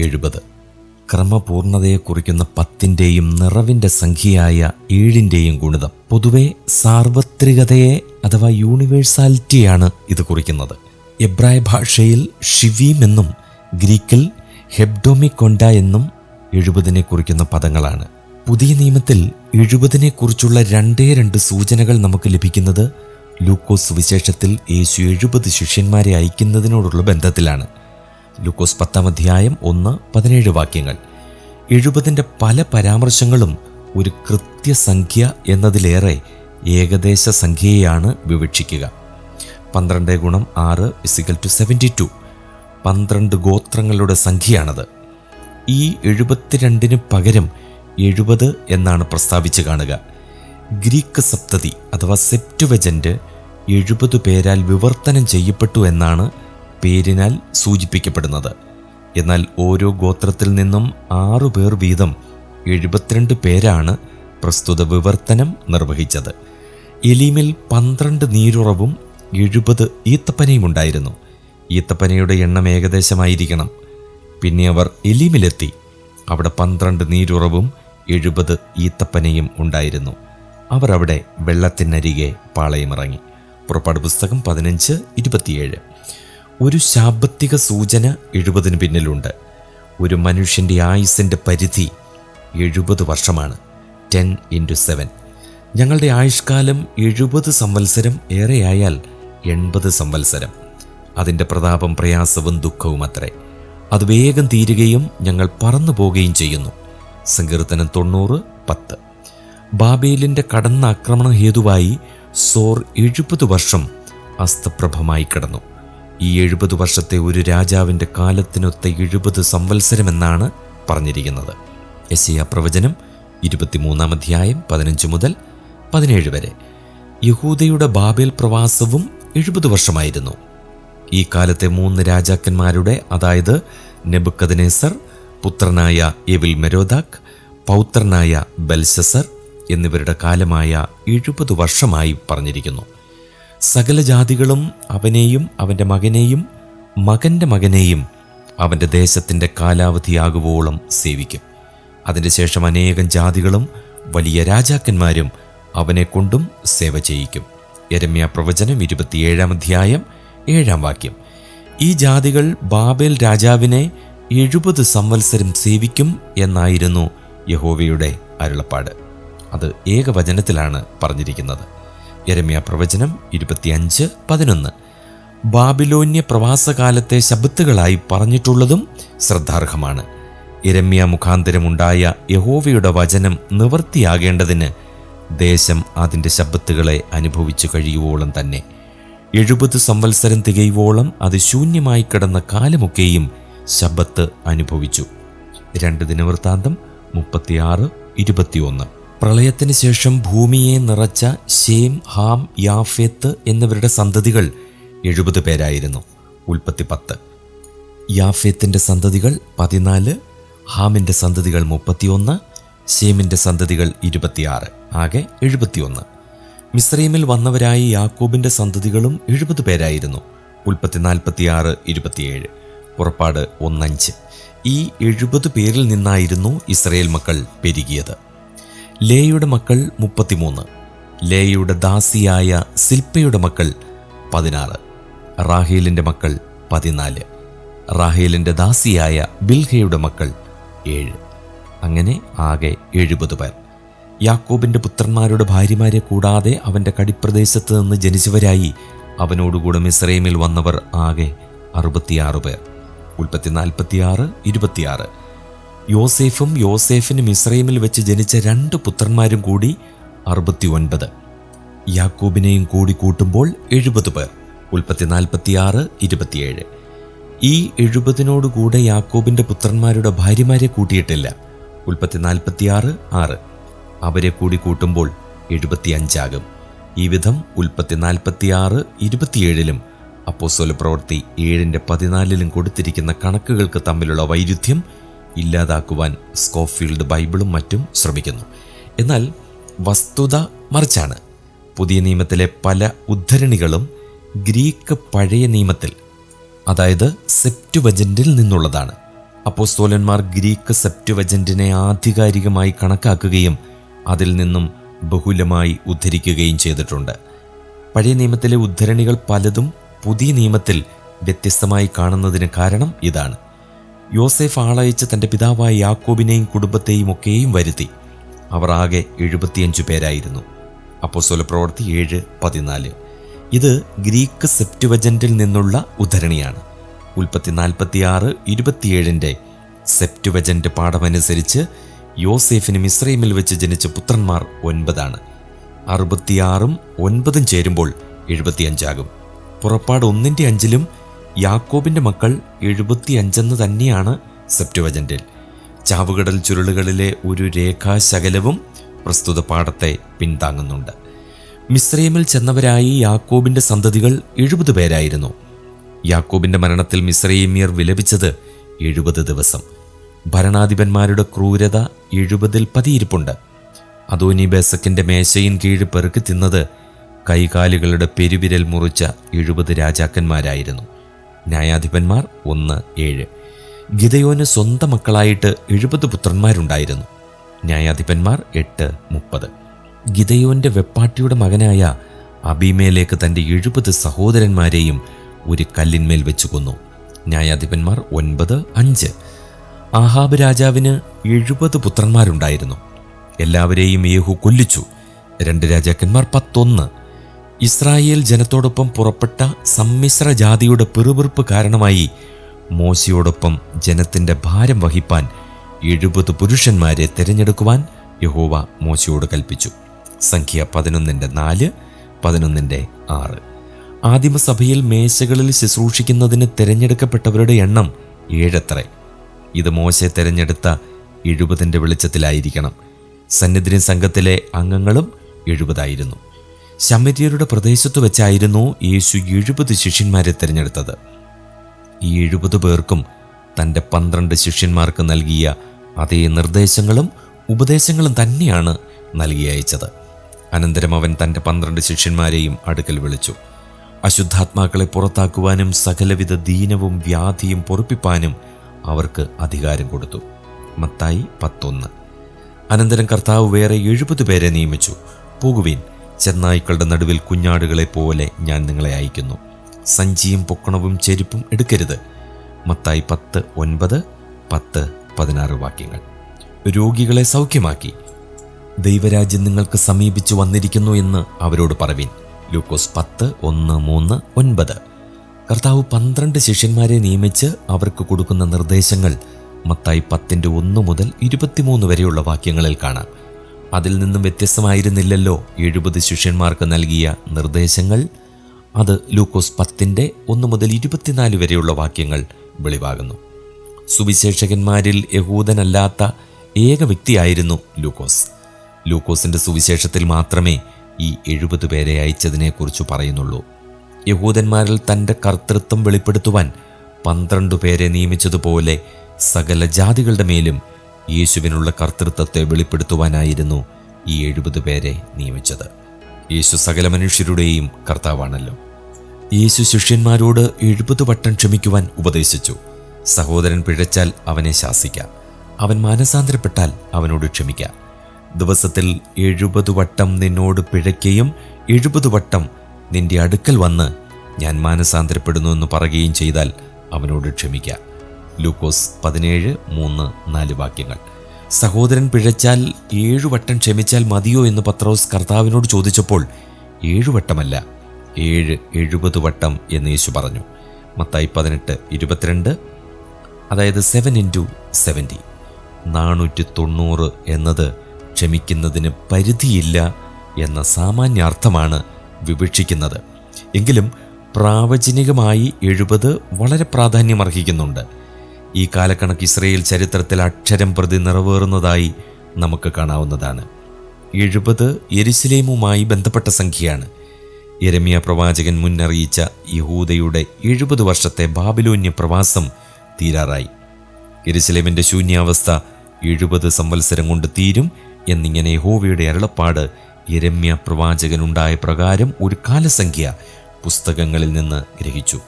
എഴുപത്. ക്രമപൂർണതയെ കുറിക്കുന്ന പത്തിന്റെയും നിറവിന്റെ സംഖ്യയായ ഏഴിന്റെയും ഗുണിതം പൊതുവെ സാർവത്രികതയെ അഥവാ യൂണിവേഴ്സാലിറ്റിയാണ് ഇത് കുറിക്കുന്നത്. എബ്രായ ഭാഷയിൽ ഷിവീം എന്നും ഗ്രീക്കിൽ ഹെബ്ഡോമിക്കൊണ്ട എന്നും എഴുപതിനെ കുറിക്കുന്ന പദങ്ങളാണ്. പുതിയ നിയമത്തിൽ എഴുപതിനെക്കുറിച്ചുള്ള രണ്ടേ രണ്ട് സൂചനകൾ നമുക്ക് ലഭിക്കുന്നത് ലൂക്കോസ് സുവിശേഷത്തിൽ യേശു എഴുപത് ശിഷ്യന്മാരെ അയക്കുന്നതിനോടുള്ള ബന്ധത്തിലാണ്. ലൂക്കോസ് പത്താം അധ്യായം ഒന്ന് പതിനേഴ് വാക്യങ്ങൾ. എഴുപതിന്റെ പല പരാമർശങ്ങളും ഒരു കൃത്യസംഖ്യ എന്നതിലേറെ ഏകദേശ സംഖ്യയെയാണ് വിവക്ഷിക്കുക. പന്ത്രണ്ട് ഗുണം ആറ് ഫിസിക്കൽ ടു സെവന്റി ടു പന്ത്രണ്ട് ഗോത്രങ്ങളുടെ സംഖ്യയാണത്. ഈ എഴുപത്തിരണ്ടിന് പകരം എഴുപത് എന്നാണ് പ്രസ്താവിച്ച് കാണുക. ഗ്രീക്ക് സപ്തതി അഥവാ സെപ്റ്റുവജന്റ് എഴുപത് പേരാൽ വിവർത്തനം ചെയ്യപ്പെട്ടു എന്നാണ് പേരിനാൽ സൂചിപ്പിക്കപ്പെടുന്നത്. എന്നാൽ ഓരോ ഗോത്രത്തിൽ നിന്നും ആറു പേർ വീതം എഴുപത്തിരണ്ട് പേരാണ് പ്രസ്തുത വിവർത്തനം നിർവഹിച്ചത്. എലീമിൽ പന്ത്രണ്ട് നീരുറവും എഴുപത് ഈത്തപ്പനയും ഉണ്ടായിരുന്നു. ഈത്തപ്പനയുടെ എണ്ണം ഏകദേശമായിരിക്കണം. പിന്നെ അവർ എലീമിലെത്തി. അവിടെ പന്ത്രണ്ട് നീരുറവും എഴുപത് ഈത്തപ്പനയും ഉണ്ടായിരുന്നു. അവർ അവിടെ വെള്ളത്തിനരികെ പാളയമിറങ്ങി. പുറപ്പാട് പുസ്തകം പതിനഞ്ച് ഇരുപത്തിയേഴ്. ഒരു ശാപത്തിക സൂചന എഴുപതിന് പിന്നിലുണ്ട്. ഒരു മനുഷ്യന്റെ ആയുസിന്റെ പരിധി എഴുപത് വർഷമാണ്. ടെൻ ഇന്റു സെവൻ ഞങ്ങളുടെ ആയുഷ്കാലം എഴുപത് സംവത്സരം ഏറെയായാൽ എൺപത് സംവത്സരം. അതിന്റെ പ്രതാപം പ്രയാസവും ദുഃഖവും അത്രേ. അത് വേഗം തീരുകയും ഞങ്ങൾ പറന്നു പോവുകയും ചെയ്യുന്നു. സങ്കീർത്തനം തൊണ്ണൂറ് പത്ത്. ബാബേലിന്റെ കടന്നാക്രമണ ഹേതുവായി സോർ എഴുപത് വർഷം അസ്തപ്രഭമായി കിടന്നു. ഈ എഴുപത് വർഷത്തെ ഒരു രാജാവിന്റെ കാലത്തിനൊത്ത എഴുപത് സംവത്സരമെന്നാണ് പറഞ്ഞിരിക്കുന്നത്. യശയ പ്രവചനം ഇരുപത്തിമൂന്നാം അധ്യായം പതിനഞ്ച് മുതൽ പതിനേഴ് വരെ. യഹൂദയുടെ ബാബേൽ പ്രവാസവും എഴുപത് വർഷമായിരുന്നു. ഈ കാലത്തെ മൂന്ന് രാജാക്കന്മാരുടെ അതായത് നെബുക്കദനേസർ പുത്രനായ എവിൽ മെരോദാക് പൗത്രനായ ബൽസസർ എന്നിവരുടെ കാലമായ എഴുപത് വർഷമായി പറഞ്ഞിരിക്കുന്നു. സകല ജാതികളും അവനെയും അവന്റെ മകനെയും മകന്റെ മകനെയും അവന്റെ ദേശത്തിന്റെ കാലാവധിയാകുവോളം സേവിക്കും. അതിന്റെ ശേഷം അനേകം ജാതികളും വലിയ രാജാക്കന്മാരും അവനെ കൊണ്ടും സേവ ചെയ്യിക്കും. എരമ്യ പ്രവചനം ഇരുപത്തിയേഴാം അധ്യായം ഏഴാം വാക്യം. ഈ ജാതികൾ ബാബേൽ രാജാവിനെ എഴുപത് സംവത്സരം സേവിക്കും എന്നായിരുന്നു യഹോവയുടെ അരുളപ്പാട്. അത് ഏകവചനത്തിലാണ് പറഞ്ഞിരിക്കുന്നത്. യരമ്യ പ്രവചനം ഇരുപത്തിയഞ്ച് പതിനൊന്ന്. ബാബിലോന്യ പ്രവാസകാലത്തെ ശബത്തുകളായി പറഞ്ഞിട്ടുള്ളതും ശ്രദ്ധാർഹമാണ്. ഇരമ്യ മുഖാന്തരമുണ്ടായ യഹോവയുടെ വചനം നിവൃത്തിയാകേണ്ടതിന് ദേശം അതിന്റെ ശബത്തുകളെ അനുഭവിച്ചു കഴിയുവോളം തന്നെ. എഴുപത് സംവത്സരം തികയുവോളം അത് ശൂന്യമായി കിടന്ന കാലമൊക്കെയും ശബത്ത് അനുഭവിച്ചു. രണ്ട് ദിനവൃത്താന്തം മുപ്പത്തിയാറ് ഇരുപത്തിയൊന്ന്. പ്രളയത്തിന് ശേഷം ഭൂമിയെ നിറച്ച ഷേം ഹാം യാഫേത്ത് എന്നിവരുടെ സന്തതികൾ എഴുപത് പേരായിരുന്നു. ഉൽപ്പത്തി പത്ത്. യാഫേത്തിന്റെ സന്തതികൾ പതിനാല് ഹാമിന്റെ സന്തതികൾ മുപ്പത്തിയൊന്ന് ഷേമിന്റെ സന്തതികൾ ഇരുപത്തിയാറ് ആകെ എഴുപത്തിയൊന്ന്. മിസ്രൈമിൽ വന്നവരായി യാക്കോബിന്റെ സന്തതികളും എഴുപത് പേരായിരുന്നു. ഉൽപ്പത്തി നാൽപ്പത്തിയാറ് ഇരുപത്തിയേഴ്. പുറപ്പാട് ഒന്നഞ്ച്. ഈ എഴുപത് പേരിൽ നിന്നായിരുന്നു ഇസ്രയേൽ മക്കൾ പെരുകിയത്. ലേയുടെ മക്കൾ മുപ്പത്തിമൂന്ന് ലേയുടെ ദാസിയായ സിൽപ്പയുടെ മക്കൾ പതിനാറ് റാഹേലിന്റെ മക്കൾ പതിനാല് റാഹേലിന്റെ ദാസിയായ ബിൽഹയുടെ മക്കൾ ഏഴ്. അങ്ങനെ ആകെ എഴുപത് പേർ. യാക്കോബിന്റെ പുത്രന്മാരുടെ ഭാര്യമാരെ കൂടാതെ അവന്റെ കടിപ്രദേശത്ത് നിന്ന് ജനിച്ചവരായി അവനോടുകൂടെ മിസ്രൈമിൽ വന്നവർ ആകെ അറുപത്തിയാറ് പേർ. ഉൽപ്പത്തി നാൽപ്പത്തിയാറ് ഇരുപത്തിയാറ് യോസേഫും യോസേഫിനും ഇസ്രൈമിൽ വെച്ച് ജനിച്ച രണ്ട് പുത്രന്മാരും കൂടി അറുപത്തി ഒൻപത് യാക്കൂബിനെയും കൂടി കൂട്ടുമ്പോൾ എഴുപത് പേർ. ഉൽപ്പത്തി നാൽപ്പത്തിയാറ് ഇരുപത്തിയേഴ്. ഈ എഴുപതിനോടുകൂടെ യാക്കോബിന്റെ പുത്രന്മാരുടെ ഭാര്യമാരെ കൂട്ടിയിട്ടില്ല. ഉൽപ്പത്തി നാൽപ്പത്തിയാറ് ആറ്. അവരെ കൂടി കൂട്ടുമ്പോൾ എഴുപത്തിയഞ്ചാകും. ഈ വിധം ഉൽപ്പത്തി നാൽപ്പത്തിയാറ് ഇരുപത്തിയേഴിലും അപ്പോസോല പ്രവൃത്തി ഏഴിന്റെ പതിനാലിലും കൊടുത്തിരിക്കുന്ന കണക്കുകൾക്ക് തമ്മിലുള്ള വൈരുദ്ധ്യം ഇല്ലാതാക്കുവാൻ സ്കോഫീൽഡ് ബൈബിളും മറ്റും ശ്രമിക്കുന്നു. എന്നാൽ വസ്തുത മറിച്ചാണ്. പുതിയ നിയമത്തിലെ പല ഉദ്ധരണികളും ഗ്രീക്ക് പഴയ നിയമത്തിൽ അതായത് സെപ്റ്റുവജന്റിൽ നിന്നുള്ളതാണ്. അപ്പോസ്തോലന്മാർ ഗ്രീക്ക് സെപ്റ്റുവജന്റിനെ ആധികാരികമായി കണക്കാക്കുകയും അതിൽ നിന്നും ബഹുലമായി ഉദ്ധരിക്കുകയും ചെയ്തിട്ടുണ്ട്. പഴയ നിയമത്തിലെ ഉദ്ധരണികൾ പലതും പുതിയ നിയമത്തിൽ വ്യത്യസ്തമായി കാണുന്നതിന് കാരണം ഇതാണ്. യോസേഫ് ആളയച്ച് തന്റെ പിതാവായ യാക്കോബിനെയും കുടുംബത്തെയും ഒക്കെയും വരുത്തി. അവർ ആകെ എഴുപത്തിയഞ്ചു പേരായിരുന്നു. അപ്പോസ്തല പ്രവൃത്തി ഏഴ് പതിനാല്. ഇത് ഗ്രീക്ക് സെപ്റ്റുവജന്റിൽ നിന്നുള്ള ഉദ്ധരണിയാണ്. ഉൽപ്പത്തി നാൽപ്പത്തിയാറ് ഇരുപത്തിയേഴിന്റെ സെപ്റ്റുവജന്റ് പാഠമനുസരിച്ച് യോസേഫിന് മിസ്രൈമിൽ വെച്ച് ജനിച്ച പുത്രന്മാർ ഒൻപതാണ്. അറുപത്തിയാറും ഒൻപതും ചേരുമ്പോൾ എഴുപത്തിയഞ്ചാകും. പുറപ്പാട് ഒന്നിന്റെ അഞ്ചിലും യാക്കോബിന്റെ മക്കൾ എഴുപത്തിയഞ്ചെന്ന് തന്നെയാണ് സെപ്റ്റുവജന്റിൽ ചാവുകടൽ ചുരുളുകളിലെ ഒരു രേഖാശകലവും പ്രസ്തുത പാഠത്തെ പിന്താങ്ങുന്നുണ്ട് മിസ്രൈമിൽ ചെന്നവരായി യാക്കോബിന്റെ സന്തതികൾ എഴുപത് പേരായിരുന്നു. യാക്കോബിന്റെ മരണത്തിൽ മിസ്രൈമിയർ വിലപിച്ചത് എഴുപത് ദിവസം. ഭരണാധിപന്മാരുടെ ക്രൂരത എഴുപതിൽ പതിയിരിപ്പുണ്ട്. അതോനി ബേസക്കിന്റെ മേശയിൻ കീഴ് പെറുക്കി തിന്നത് കൈകാലുകളുടെ പെരുവിരൽ മുറിച്ച എഴുപത് രാജാക്കന്മാരായിരുന്നു. ന്യായാധിപന്മാർ ഒന്ന് ഏഴ്. ഗിതയോന് സ്വന്തം മക്കളായിട്ട് എഴുപത് പുത്രന്മാരുണ്ടായിരുന്നു. ന്യായാധിപന്മാർ എട്ട് മുപ്പത്. ഗിതയോന്റെ വെപ്പാട്ടിയുടെ മകനായ അബിമേലേക്ക് തന്റെ എഴുപത് സഹോദരന്മാരെയും ഒരു കല്ലിന്മേൽ വെച്ചു കൊന്നു. ന്യായാധിപന്മാർ ഒൻപത് അഞ്ച്. ആഹാബ് രാജാവിന് എഴുപത് പുത്രന്മാരുണ്ടായിരുന്നു. എല്ലാവരെയും യേഹു കൊല്ലിച്ചു. രണ്ട് രാജാക്കന്മാർ പത്തൊന്ന്. ഇസ്രായേൽ ജനത്തോടൊപ്പം പുറപ്പെട്ട സമ്മിശ്ര ജാതിയുടെ പിറുപിറുപ്പ് കാരണമായി മോശയോടൊപ്പം ജനത്തിന്റെ ഭാരം വഹിപ്പാൻ എഴുപത് പുരുഷന്മാരെ തിരഞ്ഞെടുക്കുവാൻ യഹോവ മോശയോട് കൽപ്പിച്ചു. സംഖ്യ പതിനൊന്നിന്റെ നാല് പതിനൊന്നിന്റെ ആറ്. ആദിമസഭയിൽ മേശകളിൽ ശുശ്രൂഷിക്കുന്നതിന് തിരഞ്ഞെടുക്കപ്പെട്ടവരുടെ എണ്ണം ഏഴത്രേ. ഇത് മോശെ തിരഞ്ഞെടുത്ത എഴുപതിന്റെ വെളിച്ചത്തിലായിരിക്കണം. സന്നിധിനി സംഘത്തിലെ അംഗങ്ങളും എഴുപതായിരുന്നു. ശമര്യരുടെ പ്രദേശത്ത് വെച്ചായിരുന്നു യേശു എഴുപത് ശിഷ്യന്മാരെ തിരഞ്ഞെടുത്തത്. ഈ എഴുപത് പേർക്കും തന്റെ പന്ത്രണ്ട് ശിഷ്യന്മാർക്ക് നൽകിയ അതേ നിർദ്ദേശങ്ങളും ഉപദേശങ്ങളും തന്നെയാണ് നൽകി അയച്ചത്. അനന്തരം അവൻ തന്റെ പന്ത്രണ്ട് ശിഷ്യന്മാരെയും അടുക്കൽ വിളിച്ചു. അശുദ്ധാത്മാക്കളെ പുറത്താക്കുവാനും സകലവിധ ദീനവും വ്യാധിയും പൊറുപ്പിപ്പാനും അവർക്ക് അധികാരം കൊടുത്തു. മത്തായി പത്തൊന്ന്. അനന്തരം കർത്താവ് വേറെ എഴുപത് പേരെ നിയമിച്ചു. പോകുവീൻ. ചെന്നായ്ക്കളുടെ നടുവിൽ കുഞ്ഞാടുകളെ പോലെ ഞാൻ നിങ്ങളെ അയക്കുന്നു. സഞ്ചിയും പൊക്കണവും ചെരുപ്പും എടുക്കരുത്. മത്തായി പത്ത് ഒൻപത് പത്ത് പതിനാറ് വാക്യങ്ങൾ. രോഗികളെ സൗഖ്യമാക്കി. ദൈവരാജ്യം നിങ്ങൾക്ക് സമീപിച്ചു വന്നിരിക്കുന്നു എന്ന് അവരോട് പറവീൻ. ലൂക്കോസ് പത്ത് ഒന്ന് മൂന്ന് ഒൻപത്. കർത്താവ് പന്ത്രണ്ട് ശിഷ്യന്മാരെ നിയമിച്ച് അവർക്ക് കൊടുക്കുന്ന നിർദ്ദേശങ്ങൾ മത്തായി പത്തിന്റെ ഒന്ന് മുതൽ ഇരുപത്തിമൂന്ന് വരെയുള്ള വാക്യങ്ങളിൽ കാണാം. അതിൽ നിന്നും വ്യത്യസ്തമായിരുന്നില്ലല്ലോ എഴുപത് ശിഷ്യന്മാർക്ക് നൽകിയ നിർദ്ദേശങ്ങൾ. അത് ലൂക്കോസ് പത്തിന്റെ ഒന്ന് മുതൽ ഇരുപത്തിനാല് വരെയുള്ള വാക്യങ്ങൾ വെളിവാകുന്നു. സുവിശേഷകന്മാരിൽ യഹൂദനല്ലാത്ത ഏക വ്യക്തിയായിരുന്നു ലൂക്കോസ്. ലൂക്കോസിന്റെ സുവിശേഷത്തിൽ മാത്രമേ ഈ എഴുപത് പേരെ അയച്ചതിനെക്കുറിച്ച് പറയുന്നുള്ളൂ. യഹൂദന്മാരിൽ തന്റെ കർത്തൃത്വം വെളിപ്പെടുത്തുവാൻ പന്ത്രണ്ട് പേരെ നിയമിച്ചതുപോലെ സകല ജാതികളുടെ മേലും യേശുവിനുള്ള കർത്തൃത്വത്തെ വെളിപ്പെടുത്തുവാനായിരുന്നു ഈ എഴുപത് പേരെ നിയമിച്ചത്. യേശു സകല മനുഷ്യരുടെയും കർത്താവാണല്ലോ. യേശു ശിഷ്യന്മാരോട് എഴുപത് വട്ടം ക്ഷമിക്കുവാൻ ഉപദേശിച്ചു. സഹോദരൻ പിഴച്ചാൽ അവനെ ശാസിക്കാം. അവൻ മാനസാന്തരപ്പെട്ടാൽ അവനോട് ക്ഷമിക്കാം. ദിവസത്തിൽ എഴുപത് വട്ടം നിന്നോട് പിഴയ്ക്കുകയും എഴുപത് വട്ടം നിന്റെ അടുക്കൽ വന്ന് ഞാൻ മാനസാന്തരപ്പെടുന്നു എന്ന് പറയുകയും ചെയ്താൽ അവനോട് ക്ഷമിക്കാം. ലൂക്കോസ് പതിനേഴ് മൂന്ന് നാല് വാക്യങ്ങൾ. സഹോദരൻ പിഴച്ചാൽ ഏഴുവട്ടം ക്ഷമിച്ചാൽ മതിയോ എന്ന് പത്രോസ് കർത്താവിനോട് ചോദിച്ചപ്പോൾ ഏഴുവട്ടമല്ല ഏഴ് എഴുപത് വട്ടം എന്ന് യേശു പറഞ്ഞു. മത്തായി പതിനെട്ട് ഇരുപത്തിരണ്ട് അതായത് സെവൻ ഇന്റു സെവന്റി നാനൂറ്റി തൊണ്ണൂറ് എന്നത് ക്ഷമിക്കുന്നതിന് പരിധിയില്ല എന്ന സാമാന്യാർത്ഥമാണ് വിവക്ഷിക്കുന്നത്. എങ്കിലും പ്രാവചനികമായി എഴുപത് വളരെ പ്രാധാന്യമർഹിക്കുന്നുണ്ട്. ഈ കാലക്കണക്ക് ഇസ്രയേൽ ചരിത്രത്തിൽ അക്ഷരം പ്രതി നിറവേറുന്നതായി നമുക്ക് കാണാവുന്നതാണ്. എഴുപത് യെരുസലേമുമായി ബന്ധപ്പെട്ട സംഖ്യയാണ്. യരമിയ പ്രവാചകൻ മുന്നറിയിച്ച യഹൂദയുടെ എഴുപത് വർഷത്തെ ബാബിലോന്യ പ്രവാസം തീരാറായി. യെരുസലേമിന്റെ ശൂന്യാവസ്ഥ എഴുപത് സംവത്സരം കൊണ്ട് തീരും എന്നിങ്ങനെ യഹോവയുടെ അരുളപ്പാട് യരമ്യ പ്രവാചകനുണ്ടായ പ്രകാരം ഒരു കാലസംഖ്യ പുസ്തകങ്ങളിൽ നിന്ന് ഗ്രഹിച്ചു.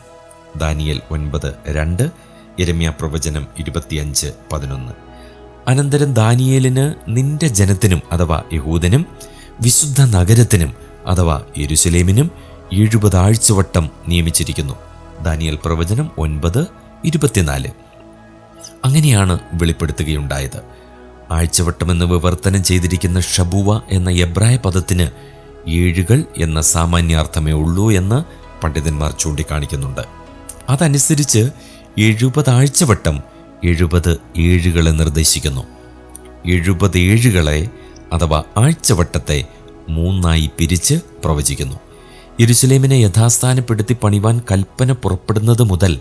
ദാനിയൽ ഒൻപത് രണ്ട് ഇരമ്യ പ്രവചനം ഇരുപത്തിയഞ്ച് പതിനൊന്ന്. അനന്തരം ദാനിയേലിന് നിന്റെ ജനത്തിനും അഥവാ യഹൂദനും വിശുദ്ധ നഗരത്തിനും അഥവാ യെരുസലേമിനും എഴുപത് ആഴ്ചവട്ടം നിയമിച്ചിരിക്കുന്നു. ദാനിയൽ പ്രവചനം ഒൻപത് ഇരുപത്തിനാല്. അങ്ങനെയാണ് വെളിപ്പെടുത്തുകയുണ്ടായത്. ആഴ്ചവട്ടമെന്ന് വിവർത്തനം ചെയ്തിരിക്കുന്ന ഷബുവ എന്ന എബ്രായ പദത്തിന് ഏഴുകൾ എന്ന സാമാന്യാർത്ഥമേ ഉള്ളൂ എന്ന് പണ്ഡിതന്മാർ ചൂണ്ടിക്കാണിക്കുന്നുണ്ട്. അതനുസരിച്ച് എഴുപത് ആഴ്ചവട്ടം എഴുപത് ഏഴുകളെ നിർദ്ദേശിക്കുന്നു. എഴുപത് ഏഴുകളെ അഥവാ ആഴ്ചവട്ടത്തെ മൂന്നായി പിരിച്ച് പ്രവചിക്കുന്നു. യെരുസലേമിനെ യഥാസ്ഥാനപ്പെടുത്തി പണിവാൻ കൽപ്പന പുറപ്പെടുന്നത് മുതൽ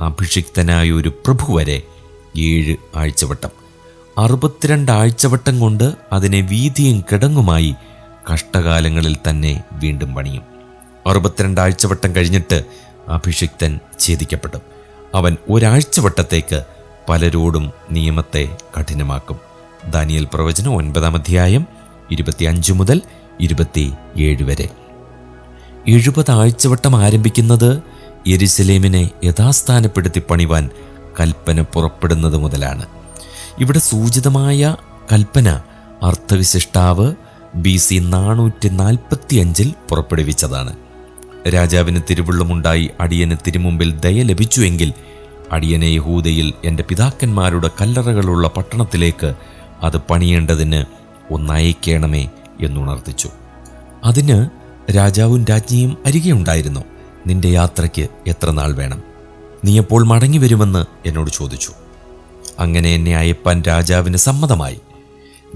അഭിഷിക്തനായ ഒരു പ്രഭു വരെ ഏഴ് ആഴ്ചവട്ടം. അറുപത്തിരണ്ട് ആഴ്ചവട്ടം കൊണ്ട് അതിനെ വീതിയും കിടങ്ങുമായി കഷ്ടകാലങ്ങളിൽ തന്നെ വീണ്ടും പണിയും. അറുപത്തിരണ്ട് ആഴ്ചവട്ടം കഴിഞ്ഞിട്ട് അഭിഷിക്തൻ ഛേദിക്കപ്പെടും അവൻ ഒരാഴ്ചവട്ടത്തേക്ക് പലരോടും നിയമത്തെ കഠിനമാക്കും. ദാനിയൽ പ്രവചനം ഒൻപതാം അധ്യായം ഇരുപത്തിയഞ്ച് മുതൽ ഇരുപത്തി ഏഴ് വരെ. എഴുപത് ആഴ്ചവട്ടം ആരംഭിക്കുന്നത് യെരുസലേമിനെ യഥാസ്ഥാനപ്പെടുത്തി പണിവാൻ കൽപ്പന പുറപ്പെടുന്നത് മുതലാണ്. ഇവിടെ സൂചിതമായ കൽപ്പന അർത്ഥവിശിഷ്ടാവ് ബി സി നാനൂറ്റി നാൽപ്പത്തി അഞ്ചിൽ പുറപ്പെടുവിച്ചതാണ്. രാജാവിന് തിരുവുള്ളമുണ്ടായി അടിയന് തിരുമുമ്പിൽ ദയ ലഭിച്ചുവെങ്കിൽ അടിയനെ യഹൂദയിൽ എന്റെ പിതാക്കന്മാരുടെ കല്ലറകളുള്ള പട്ടണത്തിലേക്ക് അത് പണിയേണ്ടതിന് ഒന്നയക്കണമേ എന്നുണർത്തിച്ചു. അതിന് രാജാവും രാജ്ഞിയും അരികെയുണ്ടായിരുന്നു നിന്റെ യാത്രയ്ക്ക് എത്ര നാൾ വേണം? നീ എപ്പോൾ മടങ്ങി വരുമെന്ന് എന്നോട് ചോദിച്ചു. അങ്ങനെ എന്നെ അയപ്പാൻ രാജാവിന് സമ്മതമായി.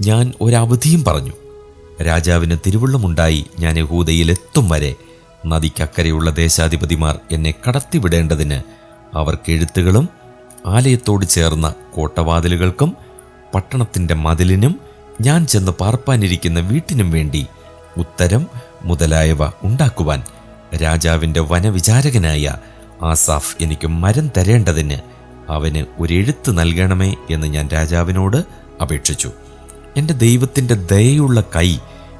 ഞാൻ ഒരവധിയും പറഞ്ഞു. രാജാവിന് തിരുവുള്ളമുണ്ടായി ഞാൻ യഹൂദയിൽ എത്തും വരെ നദിക്കക്കരെയുള്ള ദേശാധിപതിമാർ എന്നെ കടത്തിവിടേണ്ടതിന് അവർക്ക് എഴുത്തുകളും ആലയത്തോട് ചേർന്ന കോട്ടവാതിലുകൾക്കും പട്ടണത്തിന്റെ മതിലിനും ഞാൻ ചെന്ന് പാർപ്പാനിരിക്കുന്ന വീട്ടിനും വേണ്ടി ഉത്തരം മുതലായവ ഉണ്ടാക്കുവാൻ രാജാവിന്റെ വനവിചാരകനായ ആസാഫ് എനിക്ക് മരം തരേണ്ടതിന് അവന് ഒരു എഴുത്ത് നൽകണമേ എന്ന് ഞാൻ രാജാവിനോട് അപേക്ഷിച്ചു. എന്റെ ദൈവത്തിന്റെ ദയയുള്ള കൈ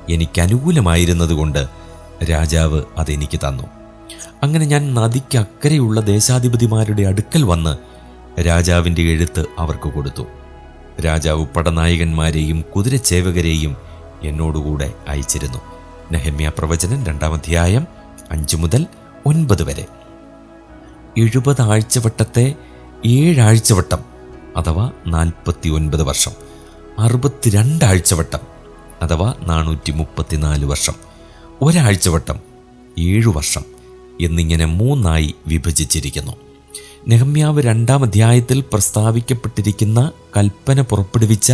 എനിക്ക് അനുകൂലമായിരുന്നതുകൊണ്ട് രാജാവ് അതെനിക്ക് തന്നു. അങ്ങനെ ഞാൻ നദിക്ക് അക്കരെയുള്ള ദേശാധിപതിമാരുടെ അടുക്കൽ വന്ന് രാജാവിന്റെ എഴുത്ത് അവർക്ക് കൊടുത്തു. രാജാവ് പടനായകന്മാരെയും കുതിരച്ചേവകരെയും എന്നോടുകൂടെ അയച്ചിരുന്നു. നെഹമ്യ പ്രവചനം രണ്ടാം അധ്യായം അഞ്ചു മുതൽ ഒൻപത് വരെ. എഴുപത് ആഴ്ചവട്ടത്തെ ഏഴാഴ്ചവട്ടം അഥവാ നാൽപ്പത്തി ഒൻപത് വർഷം. അറുപത്തിരണ്ട് ആഴ്ചവട്ടം അഥവാ നാനൂറ്റി മുപ്പത്തിനാല് വർഷം. ഒരാഴ്ചവട്ടം ഏഴു വർഷം എന്നിങ്ങനെ മൂന്നായി വിഭജിച്ചിരിക്കുന്നു. നെഹമ്യാവ് രണ്ടാം അധ്യായത്തിൽ പ്രസ്താവിക്കപ്പെട്ടിരിക്കുന്ന കൽപ്പന പുറപ്പെടുവിച്ച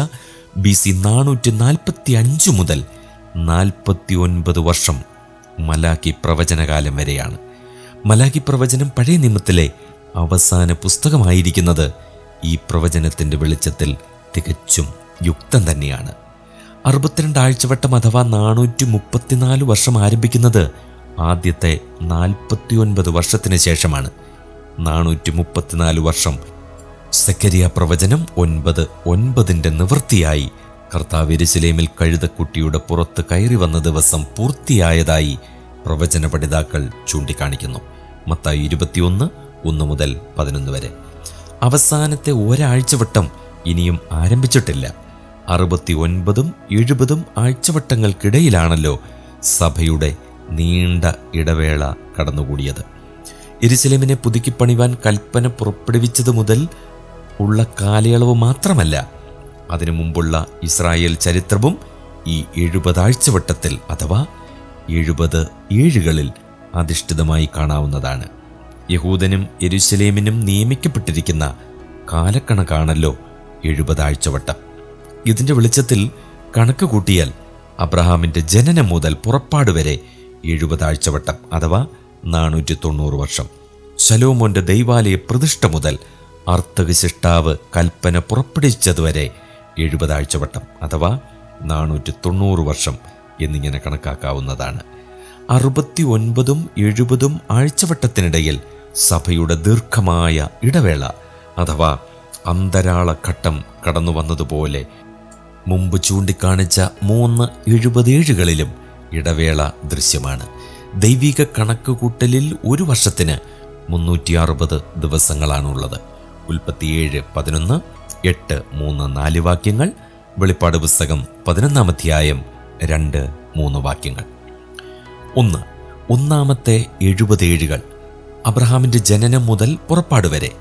ബി സി നാനൂറ്റി നാൽപ്പത്തി അഞ്ച് മുതൽ നാൽപ്പത്തി ഒൻപത് വർഷം മലാക്കി പ്രവചനകാലം വരെയാണ്. മലാക്കി പ്രവചനം പഴയ നിയമത്തിലെ അവസാന പുസ്തകമായിരിക്കുന്നത് ഈ പ്രവചനത്തിന്റെ വെളിച്ചത്തിൽ തികച്ചും യുക്തം തന്നെയാണ്. അറുപത്തിരണ്ട് ആഴ്ചവട്ടം അഥവാ നാനൂറ്റി മുപ്പത്തിനാല് വർഷം ആരംഭിക്കുന്നത് ആദ്യത്തെ നാൽപ്പത്തിയൊൻപത് വർഷത്തിന് ശേഷമാണ്. നാനൂറ്റി മുപ്പത്തിനാല് വർഷം. സെക്കരിയ പ്രവചനം ഒൻപത് ഒൻപതിന്റെ നിവൃത്തിയായി. കർത്താവ് എരുസലേമിൽ കഴുതക്കുട്ടിയുടെ പുറത്ത് കയറി വന്ന ദിവസം പൂർത്തിയായതായി പ്രവചന പഠിതാക്കൾ ചൂണ്ടിക്കാണിക്കുന്നു. മത്തായി ഇരുപത്തിയൊന്ന് ഒന്ന് മുതൽ പതിനൊന്ന് വരെ. അവസാനത്തെ ഒരാഴ്ചവട്ടം ഇനിയും ആരംഭിച്ചിട്ടില്ല. അറുപത്തി ഒൻപതും എഴുപതും ആഴ്ചവട്ടങ്ങൾക്കിടയിലാണല്ലോ സഭയുടെ നീണ്ട ഇടവേള കടന്നുകൂടിയത്. എരുസലേമിനെ പുതുക്കിപ്പണിവാൻ കൽപ്പന പുറപ്പെടുവിച്ചത് മുതൽ ഉള്ള കാലയളവ് മാത്രമല്ല അതിനു മുമ്പുള്ള ഇസ്രായേൽ ചരിത്രവും ഈ എഴുപതാഴ്ചവട്ടത്തിൽ അഥവാ എഴുപത് ഏഴുകളിൽ അധിഷ്ഠിതമായി കാണാവുന്നതാണ്. യഹൂദനും എരുസലേമിനും നിയമിക്കപ്പെട്ടിരിക്കുന്ന കാലക്കണക്കാണല്ലോ എഴുപത് ഇതിന്റെ വെളിച്ചത്തിൽ കണക്ക് കൂട്ടിയാൽ അബ്രഹാമിന്റെ ജനനം മുതൽ പുറപ്പാട് വരെ എഴുപതാഴ്ചവട്ടം അഥവാ നാനൂറ്റി തൊണ്ണൂറ് വർഷം. സലോമോന്റെ ദൈവാലയ പ്രതിഷ്ഠ മുതൽ അർത്ഥവിശിഷ്ടാവ് കൽപ്പന പുറപ്പെടുവിച്ചതുവരെ എഴുപതാഴ്ചവട്ടം അഥവാ നാനൂറ്റി തൊണ്ണൂറ് വർഷം എന്നിങ്ങനെ കണക്കാക്കാവുന്നതാണ്. അറുപത്തി ഒൻപതും എഴുപതും ആഴ്ചവട്ടത്തിനിടയിൽ സഭയുടെ ദീർഘമായ ഇടവേള അഥവാ അന്തരാളഘട്ടം കടന്നു വന്നതുപോലെ മുമ്പ് ചൂണ്ടിക്കാണിച്ച മൂന്ന് എഴുപതേഴുകളിലും ഇടവേള ദൃശ്യമാണ്. ദൈവിക കണക്കുകൂട്ടലിൽ ഒരു വർഷത്തിന് മുന്നൂറ്റി അറുപത് ദിവസങ്ങളാണുള്ളത്. ഉൽപ്പത്തിയേഴ് പതിനൊന്ന് എട്ട് മൂന്ന് നാല് വാക്യങ്ങൾ വെളിപ്പാട് പുസ്തകം പതിനൊന്നാം അധ്യായം രണ്ട് മൂന്ന് വാക്യങ്ങൾ. ഒന്ന് ഒന്നാമത്തെ എഴുപതേഴുകൾ. അബ്രഹാമിന്റെ ജനനം മുതൽ പുറപ്പാട് വരെ.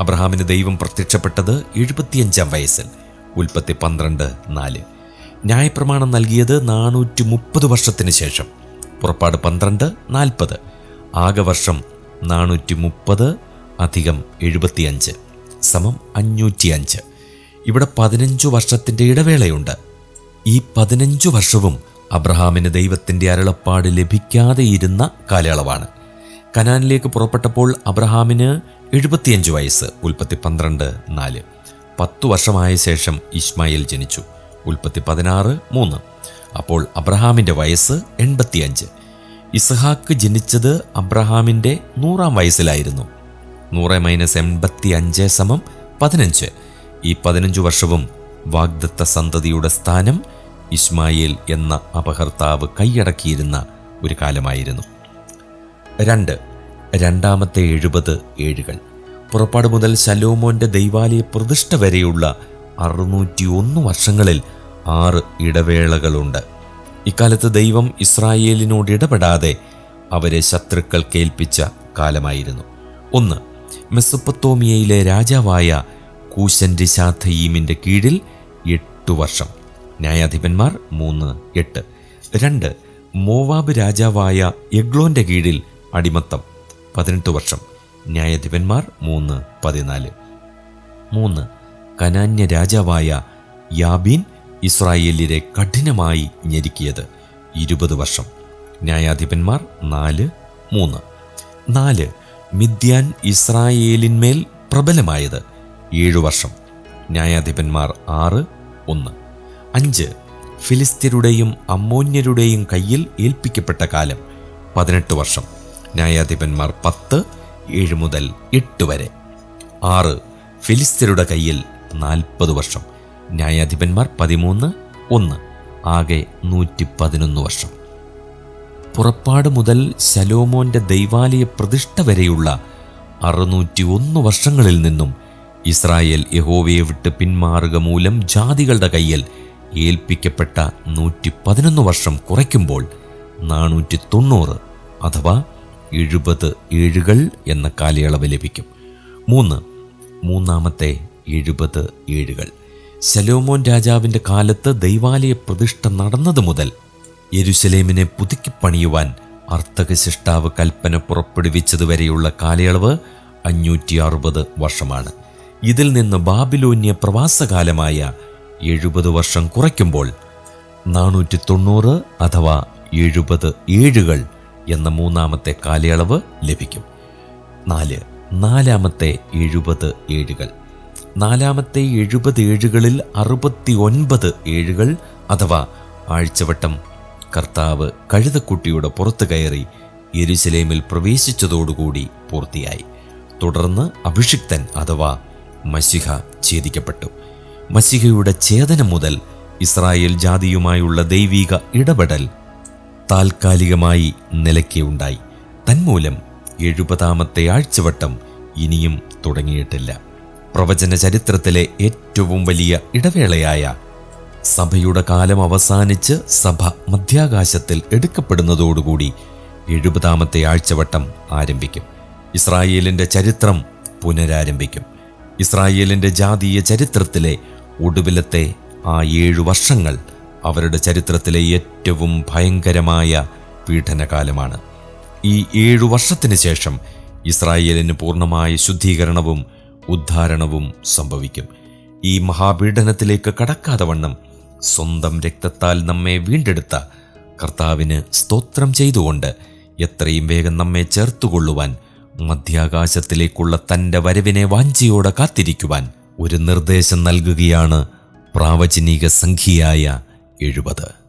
അബ്രഹാമിന് ദൈവം പ്രത്യക്ഷപ്പെട്ടത് എഴുപത്തിയഞ്ചാം വയസ്സിൽ. ഉൽപ്പത്തി പന്ത്രണ്ട് നാല്. ന്യായപ്രമാണം നൽകിയത് നാനൂറ്റി മുപ്പത് വർഷത്തിന് ശേഷം. പുറപ്പാട് പന്ത്രണ്ട് നാൽപ്പത്. ആകെ വർഷം നാനൂറ്റി മുപ്പത് അധികം എഴുപത്തിയഞ്ച്. സമം അഞ്ഞൂറ്റി അഞ്ച് ഇവിടെ പതിനഞ്ചു വർഷത്തിന്റെ ഇടവേളയുണ്ട്. ഈ പതിനഞ്ചു വർഷവും അബ്രഹാമിന് ദൈവത്തിന്റെ അരുളപ്പാട് ലഭിക്കാതെ ഇരുന്ന കാലയളവാണ്. കനാനിലേക്ക് പുറപ്പെട്ടപ്പോൾ അബ്രഹാമിന് എഴുപത്തിയഞ്ച് വയസ്സ് ഉൽപ്പത്തി പന്ത്രണ്ട് നാല്. പത്തു വർഷമായ ശേഷം ഇസ്മായിൽ ജനിച്ചു. ഉൽപ്പത്തി പതിനാറ് മൂന്ന്. അപ്പോൾ അബ്രഹാമിന്റെ വയസ്സ് എൺപത്തിയഞ്ച്. ഇസ്ഹാക്ക് ജനിച്ചത് അബ്രഹാമിന്റെ നൂറാം വയസ്സിലായിരുന്നു. നൂറ് മൈനസ് എൺപത്തി അഞ്ച് സമം പതിനഞ്ച്. ഈ പതിനഞ്ച് വർഷവും വാഗ്ദത്ത സന്തതിയുടെ സ്ഥാനം ഇസ്മായിൽ എന്ന അപഹർത്താവ് കൈയടക്കിയിരുന്ന ഒരു കാലമായിരുന്നു. രണ്ട്. രണ്ടാമത്തെ എഴുപത് ഏഴുകൾ. പുറപ്പാട് മുതൽ ശലോമോന്റെ ദൈവാലയ പ്രതിഷ്ഠ വരെയുള്ള അറുന്നൂറ്റി ഒന്ന് വർഷങ്ങളിൽ ആറ് ഇടവേളകളുണ്ട്. ഇക്കാലത്ത് ദൈവം ഇസ്രായേലിനോട് ഇടപെടാതെ അവരെ ശത്രുക്കൾ കേൾപ്പിച്ച കാലമായിരുന്നു. ഒന്ന് മെസ്സപ്പത്തോമിയയിലെ രാജാവായ കൂശന്റെ ശാഥയീമിന്റെ കീഴിൽ എട്ടു വർഷം. ന്യായാധിപന്മാർ മൂന്ന് എട്ട്. രണ്ട് മോവാബ് രാജാവായ എഗ്ലോന്റെ കീഴിൽ അടിമത്തം പതിനെട്ട് വർഷം. ന്യായാധിപന്മാർ മൂന്ന് പതിനാല്. മൂന്ന് കനാന്യ രാജാവായ യാബീൻ ഇസ്രായേലിരെ കഠിനമായി ഞെരുക്കിയത് ഇരുപത് വർഷം. ന്യായാധിപന്മാർ നാല് മൂന്ന്. നാല് മിദ്യാൻ ഇസ്രായേലിന്മേൽ പ്രബലമായത് ഏഴു വർഷം. ന്യായാധിപന്മാർ ആറ് ഒന്ന്. അഞ്ച് ഫിലിസ്ത്യരുടെയും അമ്മോന്യരുടെയും കയ്യിൽ ഏൽപ്പിക്കപ്പെട്ട കാലം പതിനെട്ട് വർഷം. ന്യായാധിപന്മാർ പത്ത് ഏഴ് മുതൽ എട്ട് വരെ. ആറ് ഫിലിസ്ത്യരുടെ കയ്യിൽ നാൽപ്പത് വർഷം. ന്യായാധിപന്മാർ പതിമൂന്ന് ഒന്ന് ആകെ നൂറ്റി പതിനൊന്ന് വർഷം. പുറപ്പാട് മുതൽ ശലോമോന്റെ ദൈവാലയ പ്രതിഷ്ഠ വരെയുള്ള അറുന്നൂറ്റി ഒന്ന് വർഷങ്ങളിൽ നിന്നും ഇസ്രായേൽ യഹോവയെ വിട്ട് പിന്മാറുക മൂലം ജാതികളുടെ കയ്യിൽ ഏൽപ്പിക്കപ്പെട്ട നൂറ്റി പതിനൊന്ന് വർഷം കുറയ്ക്കുമ്പോൾ നാനൂറ്റി തൊണ്ണൂറ് അഥവാ എഴുപത് ഏഴുകൾ എന്ന കാലയളവ് ലഭിക്കും. മൂന്ന് മൂന്നാമത്തെ എഴുപത് ഏഴുകൾ. സലോമോൻ രാജാവിന്റെ കാലത്ത് ദൈവാലയ പ്രതിഷ്ഠ നടന്നത് മുതൽ പണിയുവാൻ പുതുക്കിപ്പണിയുവാൻ അർത്ഥകശിഷ്ടാവ് കൽപ്പന പുറപ്പെടുവിച്ചതുവരെയുള്ള കാലയളവ് അഞ്ഞൂറ്റി അറുപത് വർഷമാണ്. ഇതിൽ നിന്ന് ബാബിലോന്യ പ്രവാസകാലമായ എഴുപത് വർഷം കുറയ്ക്കുമ്പോൾ നാനൂറ്റി തൊണ്ണൂറ് അഥവാ എഴുപത് ഏഴുകൾ എന്ന മൂന്നാമത്തെ കാലയളവ് ലഭിക്കും. നാല്. നാലാമത്തെ എഴുപത് ഏഴുകൾ. നാലാമത്തെ എഴുപത് ഏഴുകളിൽ അറുപത്തി ഒൻപത് ഏഴുകൾ അഥവാ ആഴ്ചവട്ടം കർത്താവ് കഴുതക്കുട്ടിയുടെ പുറത്തു കയറി യെരുസലേമിൽ പ്രവേശിച്ചതോടുകൂടി പൂർത്തിയായി. തുടർന്ന് അഭിഷിക്തൻ അഥവാ മസിഹ ഛേദിക്കപ്പെട്ടു. മസിഹയുടെ ഛേദനം മുതൽ ഇസ്രായേൽ ജാതിയുമായുള്ള ദൈവിക ഇടപെടൽ താൽക്കാലികമായി നിലയ്ക്കുണ്ടായി. തന്മൂലം എഴുപതാമത്തെ ആഴ്ചവട്ടം ഇനിയും തുടങ്ങിയിട്ടില്ല. പ്രവചന ചരിത്രത്തിലെ ഏറ്റവും വലിയ ഇടവേളയായ സഭയുടെ കാലം അവസാനിച്ച് സഭ മധ്യാകാശത്തിൽ എടുക്കപ്പെടുന്നതോടുകൂടി എഴുപതാമത്തെ ആഴ്ചവട്ടം ആരംഭിക്കും. ഇസ്രായേലിന്റെ ചരിത്രം പുനരാരംഭിക്കും. ഇസ്രായേലിന്റെ ജാതീയ ചരിത്രത്തിലെ ഒടുവിലത്തെ ആ ഏഴു വർഷങ്ങൾ അവരുടെ ചരിത്രത്തിലെ ഏറ്റവും ഭയങ്കരമായ പീഡനകാലമാണ്. ഈ ഏഴു വർഷത്തിന് ശേഷം ഇസ്രായേലിന് പൂർണമായ ശുദ്ധീകരണവും ഉദ്ധാരണവും സംഭവിക്കും. ഈ മഹാപീഡനത്തിലേക്ക് കടക്കാതെ വണ്ണം സ്വന്തം രക്തത്താൽ നമ്മെ വീണ്ടെടുത്ത കർത്താവിന് സ്തോത്രം ചെയ്തുകൊണ്ട് എത്രയും വേഗം നമ്മെ ചേർത്തുകൊള്ളുവാൻ മധ്യാകാശത്തിലേക്കുള്ള തന്റെ വരവിനെ വാഞ്ചിയോടെ കാത്തിരിക്കുവാൻ ഒരു നിർദ്ദേശം നൽകുകയാണ് പ്രാവചനിക സംഖ്യയായ എഴുപത്.